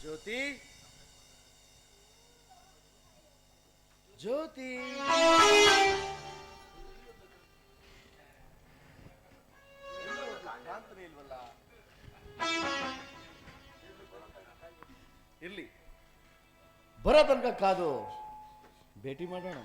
ಜ್ಯೋತಿ? ಜ್ಯೋತಿ? ಇರ್ಲಿ. ಬರೋ ತನಕ ಕಾದು ಭೇಟಿ ಮಾಡೋಣ.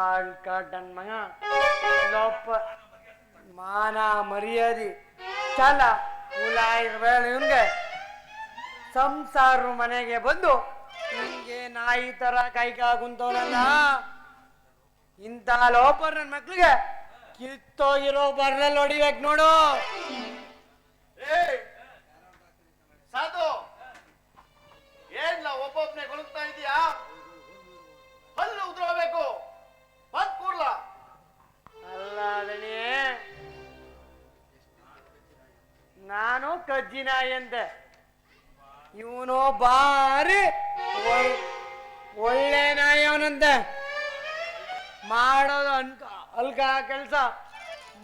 ಅಲ್ಲ ಕಾಡನ್ ಮಗ ಲೋಪ ಮಾನ ಮರ್ಯಾದೆ. ಚಾಲ ಕುಲ ಇರ್ಬೇಡ ಸಂಸಾರ ಮನೆಗೆ ಬಂದು ಹಿಂಗೆ ನಾಯಿ ತರ ಕೈಕಾ ಕುಂತವನಲ್ಲ ಇಂಥ ಲೋಪರ್ ನನ್ನ ಮಕ್ಳಿಗೆ ಕಿತ್ತೋಗಿರೋ ಬರ್ರಲ್ಲಿ ಹೊಡಿಬೇಕು ನೋಡು. ನಾನು ಎಂದ. ಇವನು ಬಾರಿ ಒಳ್- ಒಳ್ಳೆ ನಾಯಿ ಮಾಡೋದು ಅನ್ಕ, ಅಲ್ಕ ಕೆಲಸ.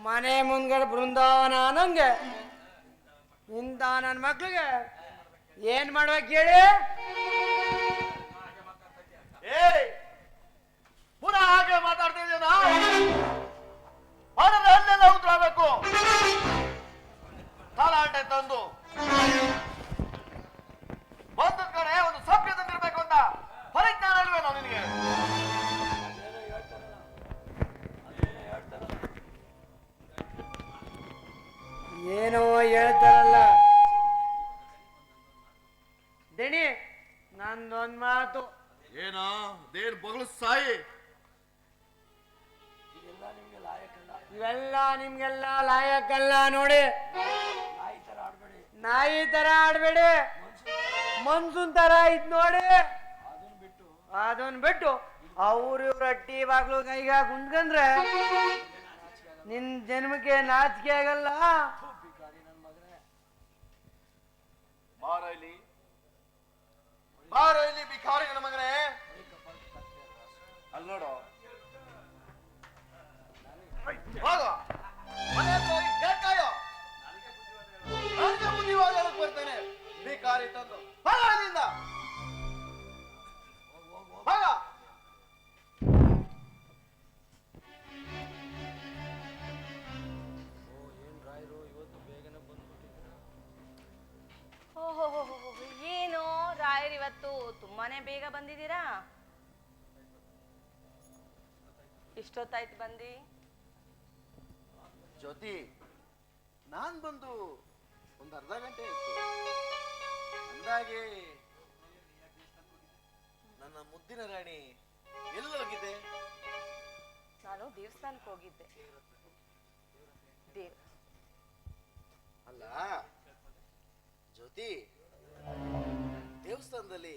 ಮನೆ ಮುಂದ್ಗಡೆ ಬೃಂದಾವನ ಅನ್ನಂಗೆ. ಇಂತ ನನ್ನ ಮಕ್ಳಿಗೆ ಏನ್ ಮಾಡ್ಬೇಕು ಹೇಳಿ. ಪುನಃ ಹಾಗೆ ಮಾತಾಡ್ತಾ ಇದೀಯಾ ಹೊರಗೆ ಹಲ್ಲೆಲ್ಲ ಉದ್ರೋಬೇಕು ತಲಾಟೆ ತಂದು. ಏನೋ ಹೇಳ್ತಾರಲ್ಲ. ದೇಣಿ ನಂದೊಂದ್ ಮಾತು. ಏನೋ ದೇನ್ ಬಗಳು ಸಾಯಿ. ಇವೆಲ್ಲ ನಿಮ್ಗೆಲ್ಲ ಲಾಯಕ್ಕಲ್ಲ ನೋಡಿ. ನಾಯಿ ತರ ಆಡ್ಬೇಡಿ. ಮನ್ಸೂನ್ ತರ ಇದ್ ನೋಡಿ. ಅದನ್ ಬಿಟ್ಟು ಅವ್ರ ಇವ್ರ ಅಟ್ಟಿ ಬಾಗ್ಲು ಕೈಗ ಕುಂತ್ಕಂದ್ರೆ ನಿನ್ ಜನ್ಮಕ್ಕೆ ನಾಚಿಕೆ ಆಗಲ್ಲ. ಬಾರ ಇಲ್ಲಿ ಬಾರ ನನ್ನ ಮಗನೇ. ಅಲ್ಲಿ ನೋಡು. ನನಗೆ ಬುದ್ಧಿವಾದ ಬರ್ತೇನೆ. ಬಿಕಾರಿ ತಂದು. ಹೋಗ ಇಲ್ಲಿಂದ ಹೋಗ. ಓಹೋ ಏನು ರಾಯರ್ ಇವತ್ತು ತುಂಬಾನೇ ಬೇಗ ಬಂದಿದ್ದೀರಾ? ಇಷ್ಟೊತ್ತಾಯ್ತು ಬಂದಿ. ಜ್ಯೋತಿ ನಾನ್ ಬಂದು ಒಂದು ಅರ್ಧ ಗಂಟೆ ಆಯ್ತು. ಅಂದಾಗೆ ನನ್ನ ಮುದ್ದಿನ ರಾಣಿ ಎಲ್ಲಿ ಹೋಗಿದ್ದೆ ನಾನು ದೇವಸ್ಥಾನಕ್ಕೆ ಹೋಗಿದ್ದೆ. ದೇವ್ ಅಲ್ಲ ಜ್ಯೋತಿ ದೇವಸ್ಥಾನದಲ್ಲಿ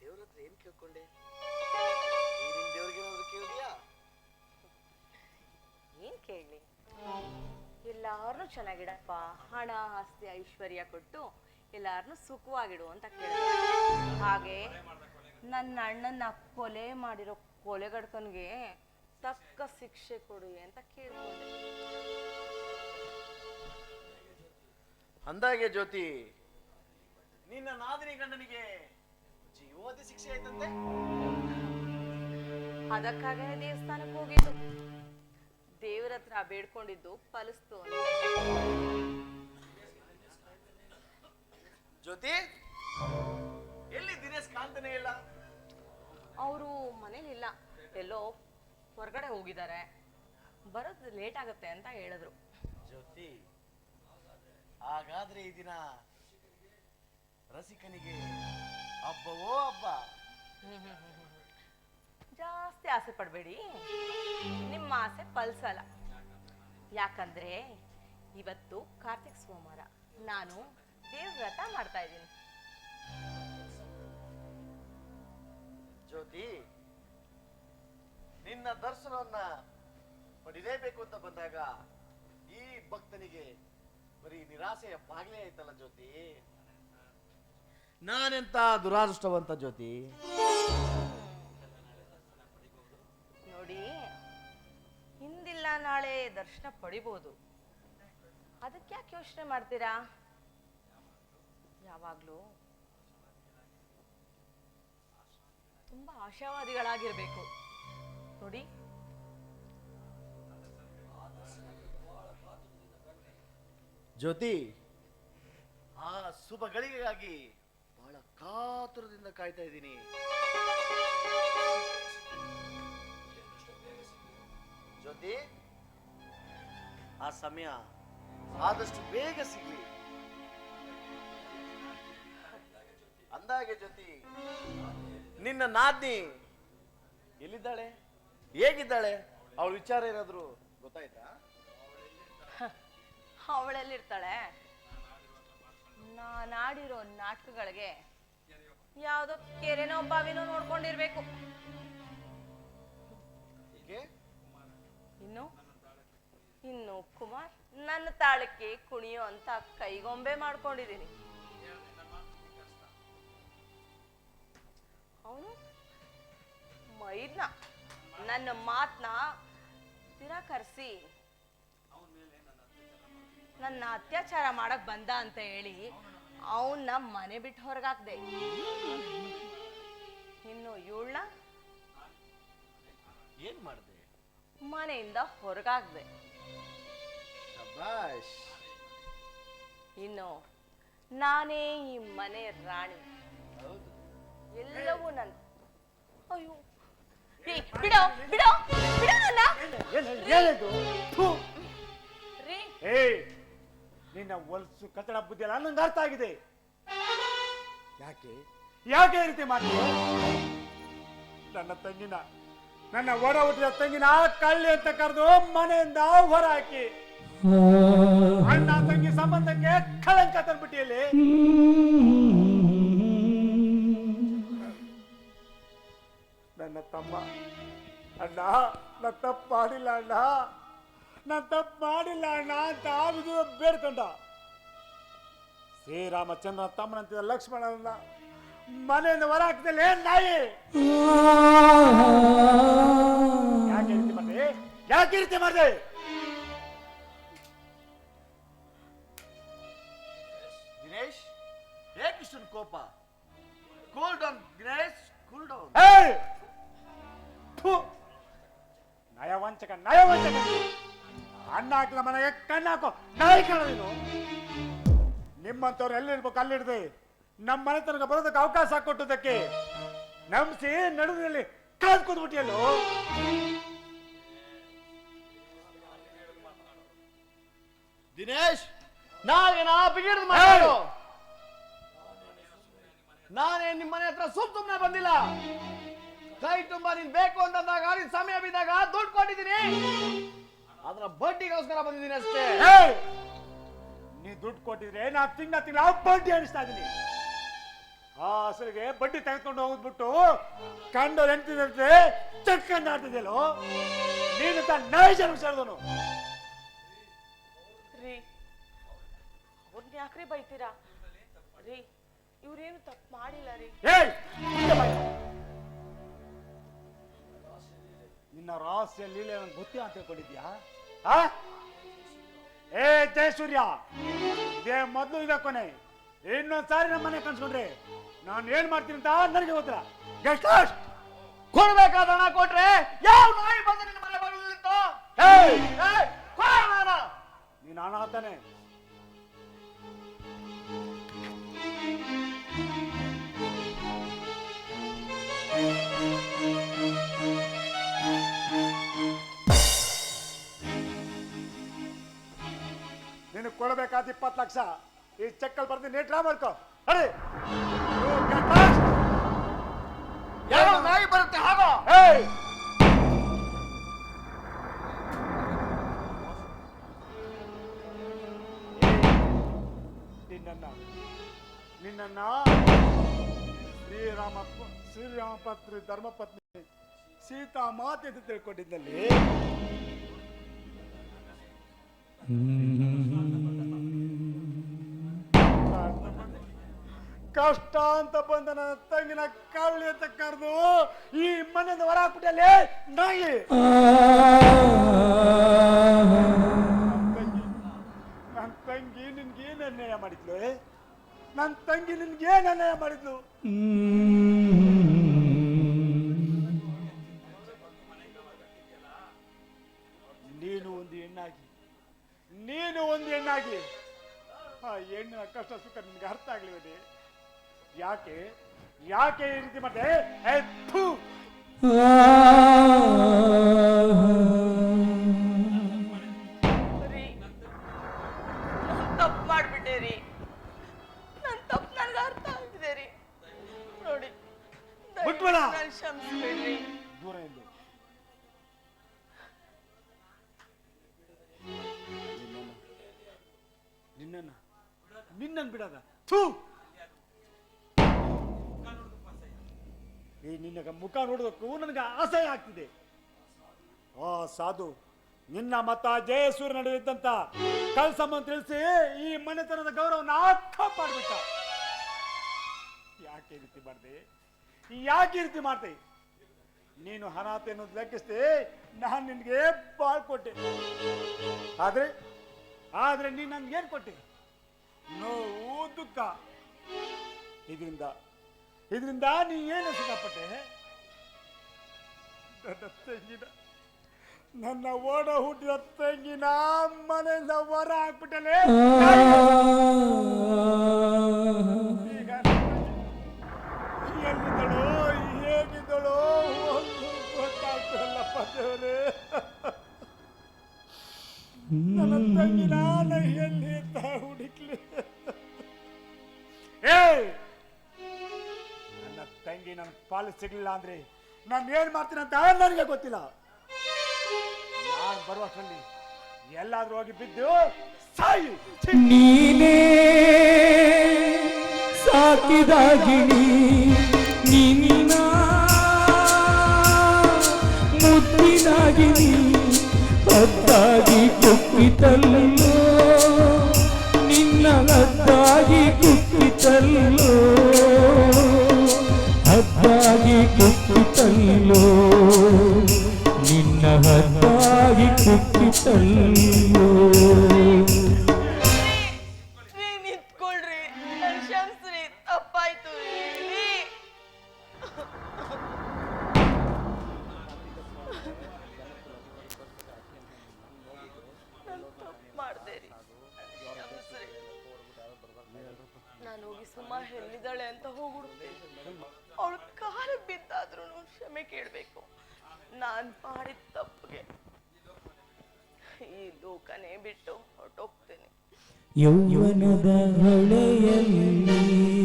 ದೇವ್ರ ಹತ್ರ ಏನ್ ಕೇಳ್ಕೊಂಡೆ? ಎಲ್ಲಾರನ್ನೂ ಚೆನ್ನಾಗಿಡಪ್ಪ. ಹಣ ಆಸ್ತಿ ಐಶ್ವರ್ಯ ಕೊಟ್ಟು ಎಲ್ಲಾರನ್ನೂ ಸುಖವಾಗಿಡು ಅಂತ ಕೇಳ ಹಾಗೆ ನನ್ನ ಅಣ್ಣನ ಕೊಲೆ ಮಾಡಿರೋ ಕೊಲೆಗಡ್ಕನ್ಗೆ ತಕ್ಕ ಶಿಕ್ಷೆ ಕೊಡಿ ಅಂತ ಕೇಳ್ಕೊಂಡೆ. ಅಂದಾಗೆ ಜ್ಯೋತಿ ನಿನ್ನ ನಾದಿನಿ ಗಂಡನಿಗೆ ಜೀವೋದಿ ಶಿಕ್ಷೆ ಆಯ್ತಂತೆ? ಅದಕ್ಕಾಗೇ ದೇವಸ್ಥಾನಕ್ಕೆ ಹೋಗಿದ್ದು. ದೇವ್ರ ಹತ್ರ ಬೇಡ್ಕೊಂಡಿದ್ದು ಫಲಿಸ್ತು ಜ್ಯೋತಿ ಎಲ್ಲಿ ದಿನೇಶ್ ಕಾಣ್ತಾನೆ ಇಲ್ಲ? ಅವರು ಮನೇಲಿಲ್ಲ ಎಲ್ಲೋ ಹೊರಗಡೆ ಹೋಗಿದ್ದಾರೆ. ಬರೋದು ಲೇಟ್ ಆಗುತ್ತೆ ಅಂತ ಹೇಳಿದ್ರು. ಜ್ಯೋತಿ ಹಾಗಾದ್ರೆ ಈ ದಿನ ರಸಿಕನಿಗೆ ಹಬ್ಬವೋ ಹಬ್ಬ? ಜಾಸ್ತಿ ಆಸೆ ಪಡಬೇಡಿ. ನಿಮ್ಮ ಆಸೆ ಫಲಿಸಲ್ಲ ಯಾಕಂದ್ರೆ ಇವತ್ತು ಕಾರ್ತಿಕ್ ಸೋಮವಾರ. ನಾನು ದೇವ್ರತ ವ್ರತ ಮಾಡ್ತಾ ಇದ್ದೀನಿ. ಜ್ಯೋತಿ, ನಿನ್ನ ದರ್ಶನವನ್ನ ಪಡಿಲೇಬೇಕು ಅಂತ ಬಂದಾಗ ಈ ಭಕ್ತನಿಗೆ ಬರೀ ನಿರಾಸೆಯ ಬಾಗಿಲೇ ಆಯ್ತಲ್ಲ ಜ್ಯೋತಿ? ನಾನೆಂತ ದುರಾದೃಷ್ಟವಂತ ಜ್ಯೋತಿ? ನೋಡಿ. ಹಿಂದಿಲ್ಲ, ನಾಳೆ ದರ್ಶನ ಪಡಿಬೋದು. ಅದಕ್ಕೆ ಯಾಕೆ ಯೋಚನೆ ಮಾಡ್ತೀರಾ? ಯಾವಾಗ್ಲೂ. ತುಂಬಾ ಆಶಾವಾದಿಗಳಾಗಿರ್ಬೇಕು. ನೋಡಿ. ಜ್ಯೋತಿ, ಆ ಶುಭ ಗಳಿಗೆಗಾಗಿ ಬಹಳ ಕಾತುರದಿಂದ ಕಾಯ್ತಾ ಇದ್ದೀನಿ. ಜ್ಯೋತಿ ಆ ಸಮಯ ಆದಷ್ಟು ಬೇಗ ಸಿಗ್ಲಿ. ಅಂದಾಗೆ ಜ್ಯೋತಿ, ನಿನ್ನ ನಾದಿ ಎಲ್ಲಿದ್ದಾಳೆ? ಹೇಗಿದ್ದಾಳೆ? ಅವಳ ವಿಚಾರ ಏನಾದ್ರು ಗೊತ್ತಾಯ್ತಾ? ಅವಳೆಲ್ಲಿರ್ತಾಳೆ? ನಾನಾಡಿರೋ ನಾಟಕಗಳಿಗೆ ಯಾವ್ದೋ ಕೆರೆನೋ ಬಾವಿನೋ ನೋಡ್ಕೊಂಡಿರ್ಬೇಕು. ತಾಳಕ್ಕೆ ಕುಣಿಯೋ ಅಂತ ಕೈಗೊಂಬೆ ಮಾಡ್ಕೊಂಡಿದ್ದೀನಿ. ಅವನು ಮೈದ್ನ ನನ್ನ ಮಾತನ್ನ ತಿರಕರಿಸಿ. ನನ್ನ ಅತ್ಯಾಚಾರ ಮಾಡಕ್ ಬಂದ ಅಂತ ಹೇಳಿ ಅವನ್ನ ಮನೆ ಬಿಟ್ಟು ಹೊರಗಾಕ್ದೆ. ಇನ್ನು ಇವಳನ್ನ ಏನ್ ಮಾಡಿದೆ? ಮನೆಯಿಂದ ಹೊರಗಾಕ್ದೆ. ಶಬಾಷ್ ಇನ್ನು ನಾನೇ ಈ ಮನೆ ರಾಣಿ ಹೌದು ಎಲ್ಲವೂ ನನ್ನ ಅಯ್ಯೋ ಬಿಡೋ ಬಿಡೋ ಬಿಡೋ ನನ್ನ ಏನಿದು ಥು. ರೀ ಏಯ್ ನಿನ್ನ ಒಲ್ಸು ಕಟ್ಟಡ ಬುದ್ಧಿ ಅಲ್ಲ ನಂಗೆ ಅರ್ಥ ಆಗಿದೆ ಯಾಕೆ ಯಾಕೆ ಈ ರೀತಿ ಮಾಡ್ತೀಯ ನನ್ನ ತಂಗಿನ ನನ್ನ ಒಡ ಹುಟ್ಟಿದ ತಂಗಿನ ಕಳ್ಳಿ ಅಂತ ಕರೆದು ಮನೆಯಿಂದ ಹೊರ ಹಾಕಿ ಅಣ್ಣ ತಂಗಿ ಸಂಬಂಧಕ್ಕೆ ಕಳಂಕ ತಂದ್ಬಿಟ್ಟಿಯಲ್ಲಿ ನನ್ನ ತಮ್ಮ, ಅಣ್ಣ, ನಾ ತಪ್ಪು ಮಾಡಿಲ್ಲ ಅಣ್ಣ. ನಾ ತಪ್ಪು ಮಾಡಿಲ್ಲ ಅಣ್ಣ ಅಂತ ಆಗುದು ಬೇಡ್ಕೊಂಡ. ಶ್ರೀರಾಮಚಂದ್ರ ತಮ್ಮನಂತಿದ್ದ ಲಕ್ಷ್ಮಣನ ಮನೆಯಿಂದ ಹೊರ ಹಾಕಿದಲ್ಲಿ ನಾಯಿ? ಯಾಕೆ ರೀತಿ ಮಾಡಿದೆ? ಯಾಕೆ ರೀತಿ ಮಾಡಿದೆ? ಕೋಪ. Cool down Dinesh cool down ಏಯ್! ಥು! ನಯವಂಚಕ ನಯವಂಚಕ. ನೀನು. ಅನ್ನ ಹಾಕಿದ ಮನೆಗೆ ಕಣ್ಣಾಕೋ. ನಾಯಿ ಕಣ ನೀನು. ನಿಮ್ಮಂಥವ್ರು ಎಲ್ಲಿರ್ಬೇಕು ಅಲ್ಲಿಡ್ದೆ ನಮ್ಮ ಮನೆ ತನಕ ಬರೋದಕ್ಕೆ ಅವಕಾಶ ಕೊಟ್ಟದಕ್ಕೆ ನಂಬಿಸಿ ನಡುವಿನಲ್ಲಿ ಕಾದ್ ಕೂತ್ಬಿಟ್ಟಿಯಲ್ಲೋ. ದಿನೇಶ್ ನಾ ಬಿಗಿಡ್ದು ಮಾತಾಡು. ನಾನೇ ನಿಮ್ಮ ಮನೆ ಹತ್ರ ಸುಮ್ ಸುಮ್ನೆ ಬಂದಿಲ್ಲ. ಕೈ ತುಂಬಾ ನೀನ್ ಬೇಕು ಅಂತಂದಾಗ ನಿನ್ ಸಮಯ ಬಿದ್ದಾಗ ದುಡ್ಡು ಕೊಟ್ಟಿದ್ದೀನಿ ಅದರ ಬಡ್ಡಿಗೋಸ್ಕರ ಬಂದಿದ್ದೀನಿ ಅಷ್ಟೇ! ನೀ ದುಡ್ಡು ಕೊಟ್ಟಿದ್ರೆ ನಾ ತಿಂಗಳ ತಿಂಗಳ ಬಡ್ಡಿ ಅನಿಸ್ತಾ ಇದ್ದೀನಿ ಆ ಹಸರಿಗೆ ಬಡ್ಡಿ ತೆಗೆದುಕೊಂಡು ಹೋಗ್ಬಿಟ್ಟು ಕಂಡು ಎಂತಿದಂತೆ ಚಟ್ಕಂಡು ಆಡ್ತಿದ್ಯಲ್ಲೋ? ನೀನು ತ ನೈಜ ಜನ ಸೇರಿದನು ರೀ ಅವ್ರನ್ನ ಯಾಕ್ರಿ ಬೈತೀರಾ? ರೀ ಇವ್ರೇನು ತಪ್ಪು ಮಾಡಿಲ್ಲ ರೀ. ಏಯ್. ನಿನ್ನ ರಹಸ್ಯ ಲೀಲೆ ನಂಗೆ ಗೊತ್ತಿ ಅಂತ ಕೊಟ್ಟಿದ್ಯಾ ಆ? ಏ ಜಯಸೂರ್ಯ ಇದೇ ಮೊದಲು ಇದೆ ಕೊನೆ. ಇನ್ನೊಂದ್ಸಾರಿ ನಮ್ಮ ಮನೆ ಕನ್ಸ್ಕೊಂಡ್ರೆ ನಾನು ಏನ್ ಮಾಡ್ತೀನಿ ಅಂತ ನನಗೆ ಗೊತ್ತಿಲ್ಲ. ಗೆಸ್ಟ್ ಹೌಸ್ ಕೊಡ್ಬೇಕಾದ ಹಣ ಕೊಟ್ರೆ ಯಾವ ನಾಯಿ ಬಂದು ನಿನ್ನ ಮನೆ ಬಾಗಿಲಿತ್ತು ಏಯ್ ಹಣ. ನೀನು ಹಣ ಹಾಕ್ತಾನೆ. ಕೊಡಬೇಕಾದ ಇಪ್ಪತ್ತು ಲಕ್ಷ. ಈ ಚೆಕ್ಕಲ್ಲಿ ಬರ್ತೀನಿ ನೀ ಡ್ರಾ ಮಾಡ್ಕೋ. ಅರೆ ಯಾವ ನಾಯಿ ಬರುತ್ತೆ ಹಾಗೋ. ಏಯ್. ನಿನ್ನಣ್ಣ ನಿನ್ನಣ್ಣ ಶ್ರೀರಾಮ ಶ್ರೀರಾಮಪತ್ರಿ ಧರ್ಮಪತ್ನಿ ಸೀತಾ ಮಾತೆ ಅಂತ ತಿಳ್ಕೊಂಡಿದ್ದಲ್ಲಿ ಕಷ್ಟ ಅಂತ ಬಂದ ನನ್ನ ತಂಗಿನ ಕಳ್ಳಿ ಅಂತ ಕರೆದು ಈ ಮನೆಯಿಂದ ಹೊರ ಹಾಕ್ಬಿಟ್ಟಲ್ಲಿ ನಾಯಿ. ತಂಗಿ ನನ್ನ ತಂಗಿ ನಿನ್ಗೇನು ಅನ್ಯಾಯ ಮಾಡಿದ್ಲು ನನ್ನ ತಂಗಿ ನಿನ್ಗೇನು ಅನ್ಯಾಯ ಮಾಡಿದ್ಲು? ನೀನು ಒಂದು ಹೆಣ್ಣಾಗಿ ನೀನು ಒಂದು ಹೆಣ್ಣಾಗಿ. ಆ ಹೆಣ್ಣಿನ ಕಷ್ಟ ಸುಖ ನಿನ್ಗೆ ಅರ್ಥ ಆಗ್ಲಿವದೆ ಯಾಕೆ? ಯಾಕೆ ಈ ರೀತಿ ಮತ್ತೆ ತಪ್ಪು ಮಾಡ್ಬಿಟ್ಟೆ ರೀ. ನಾನು ತಪ್ಪು ನನಗೆ ಅರ್ಥ ಆಗ್ತಿದೆ ರೀ. ನೋಡಿ ಬಿಟ್ಬಿಡ. ನಾನು ಕ್ಷಮಿಸ್ಬಿಡ್ರಿ. ದೂರ ಇದ್ದು ನಿನ್ನನ್ನ ನಿನ್ನನ್ನು ಬಿಡದ? ಥೂ! ಈ ನಿನ್ನ ಮುಖ ನೋಡೋದಕ್ಕೂ ನನಗೆ ಆಸೆ ಆಗ್ತಿದೆ. ಆ ಸಾಧು, ನಿನ್ನ ಮತ ಜಯಸೂರ್ಯ ನಡುವೆ ಇದ್ದಂತ ತಿಳಿಸಿ ಈ ಮನೆತನದ ಗೌರವನ ಕಾಪಾಡ್ಬಿಟ್ಟ ಯಾಕೆ ಈ ರೀತಿ ಮಾಡ್ದೆ? ಯಾಕೆ ರೀತಿ ಮಾಡ್ತೆ ನೀನು ಹನಾತೆ ಅನ್ನೋದು ಲೆಕ್ಕಿಸ್ತಿ ನಾನು ನಿನಗೆ ಬಾಳ್ ಕೊಟ್ಟೆ. ಆದ್ರೆ ಆದ್ರೆ ನೀನು ನನ್ಗೆ ಏನ್ ಕೊಟ್ಟೆ? ನೋವು, ದುಃಖ. ಇದರಿಂದ ಇದರಿಂದ ನೀ ಏನು ಸುಖಪಟ್ಟೆ ನನ್ನ ತಂಗಿನ ನನ್ನ ಓಡ ಹುಟ್ಟಿದ ತಂಗಿನ ಮನೆಯಿಂದ ಹೊರ ಹಾಕ್ಬಿಟ್ಟಲೆ ಈಗ ಎಲ್ಲಿದ್ದಳೋ ಹೇಗಿದ್ದಳೋ ಒಂದು ಗೊತ್ತಾಗ್ತಲ್ಲಪ್ಪ ದೇವರೇ. ನನ್ನ ತಂಗಿನ ಎಲ್ಲಿ ಅಂತ ಹುಡುಕ್ಲಿ. ಏ ನನ್ನ ತಂಗಿ ನನ್ನ ಪಾಲು ಸಿಗ್ಲಿಲ್ಲ ಅಂದ್ರೆ ನಾನು ಏನ್ ಮಾಡ್ತೀನಿ ಅಂತ ನನಗೆ ಗೊತ್ತಿಲ್ಲ ನಾನು ಬರುವಷ್ಟರಲ್ಲಿ ಎಲ್ಲಾದ್ರೂ ಹೋಗಿ ಬಿದ್ದು ಸಾಯಿ! ನೀನೇ ಸಾಕಿದಾಗಿನಿ ನಿನ್ನ ಮುದ್ದಿನಾಗಿನಿ ಹದ್ದಾಗಿ ಕುಕ್ಕಿತಲ್ಲೋ, ನಿನ್ನ ಹದ್ದಾಗಿ ಕುಕ್ಕಿತಲ್ಲೋ ಹದ್ದಾಗಿ ಕುಕ್ಕಿತಲ್ಲೋ? ನಿನ್ನ ಹತ್ತಾಗಿ ಕುಕ್ಕಿತಲ್ಲೋ? ರೀ ನಿಂತ್ಕೊಳ್ರಿ. ತಪ್ಪಾಯ್ತು ರೀ. ನಾನ್ ಹೋಗಿ ಸುಮಾ ಎಲ್ಲಿದ್ದಾಳೆ ಅಂತ ಹೋಗ್ಬಿಡ್ತೀನಿ. ನಾನು ಮಾಡಿದ ತಪ್ಪಿಗೆ. ಈ ಲೋಕನೇ ಬಿಟ್ಟು ಹೊರಟೋಗ್ತೇನೆ. ಯೌವನದ ಹೊಳೆಯಲ್ಲಿ